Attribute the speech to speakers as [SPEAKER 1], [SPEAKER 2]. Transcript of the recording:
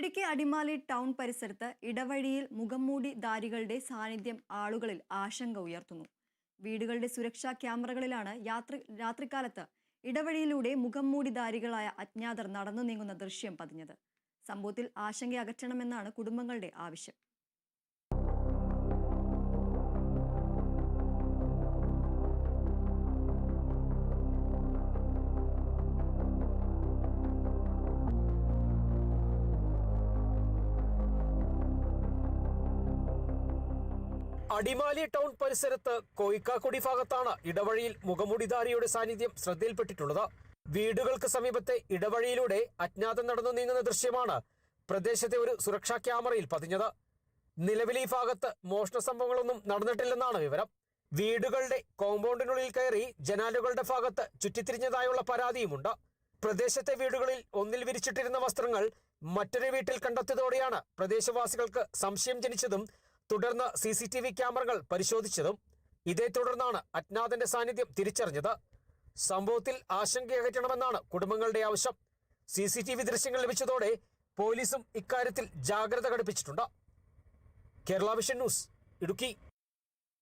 [SPEAKER 1] Idukki Adimali town പരിസരത്ത് ഇടവഴിയിൽ മുഖംമൂടി ധാരികളുടെ സാന്നിധ്യം ആളുകളിൽ ആശങ്ക ഉയർത്തുന്നു. വീടുകളുടെ സുരക്ഷാ ക്യാമറകളിലാണ് യാത്ര രാത്രികാലത്ത് ഇടവഴിയിലൂടെ മുഖംമൂടി ധാരികളായ അജ്ഞാതർ നടന്നു നീങ്ങുന്ന ദൃശ്യം പതിഞ്ഞത്. സംഭവത്തിൽ ആശങ്ക അകറ്റണമെന്നാണ് കുടുംബങ്ങളുടെ ആവശ്യം.
[SPEAKER 2] അടിമാലി ടൗൺ പരിസരത്ത് കോയിക്കാക്കുടി ഭാഗത്താണ് ഇടവഴിയിൽ മുഖമുടിധാരിയുടെ സാന്നിധ്യം ശ്രദ്ധയിൽപ്പെട്ടിട്ടുള്ളത്. വീടുകൾക്ക് സമീപത്തെ ഇടവഴിയിലൂടെ അജ്ഞാതം നടന്നു നീങ്ങുന്ന ദൃശ്യമാണ് പ്രദേശത്തെ ഒരു സുരക്ഷാ ക്യാമറയിൽ പതിഞ്ഞത്. നിലവിൽ ഈ ഭാഗത്ത് മോഷണ സംഭവങ്ങളൊന്നും നടന്നിട്ടില്ലെന്നാണ് വിവരം. വീടുകളുടെ കോമ്പൗണ്ടിനുള്ളിൽ കയറി ജനാലുകളുടെ ഭാഗത്ത് ചുറ്റിത്തിരിഞ്ഞതായുള്ള പരാതിയുമുണ്ട്. പ്രദേശത്തെ വീടുകളിൽ ഒന്നിൽ വിരിച്ചിട്ടിരുന്ന വസ്ത്രങ്ങൾ മറ്റൊരു വീട്ടിൽ കണ്ടെത്തിയതോടെയാണ് പ്രദേശവാസികൾക്ക് സംശയം ജനിച്ചതും തുടർന്ന് സി സി ടി വി ക്യാമറകൾ പരിശോധിച്ചതും ഇതേ തുടർന്നാണ് അജ്ഞാതന്റെ സാന്നിധ്യം തിരിച്ചറിഞ്ഞത്. സംഭവത്തിൽ ആശങ്കയകറ്റണമെന്നാണ് കുടുംബങ്ങളുടെ ആവശ്യം. സി സി ടി വി ദൃശ്യങ്ങൾ ലഭിച്ചതോടെ പോലീസും ഇക്കാര്യത്തിൽ ജാഗ്രത ഘടിപ്പിച്ചിട്ടുണ്ട്. Kerala vision news Idukki.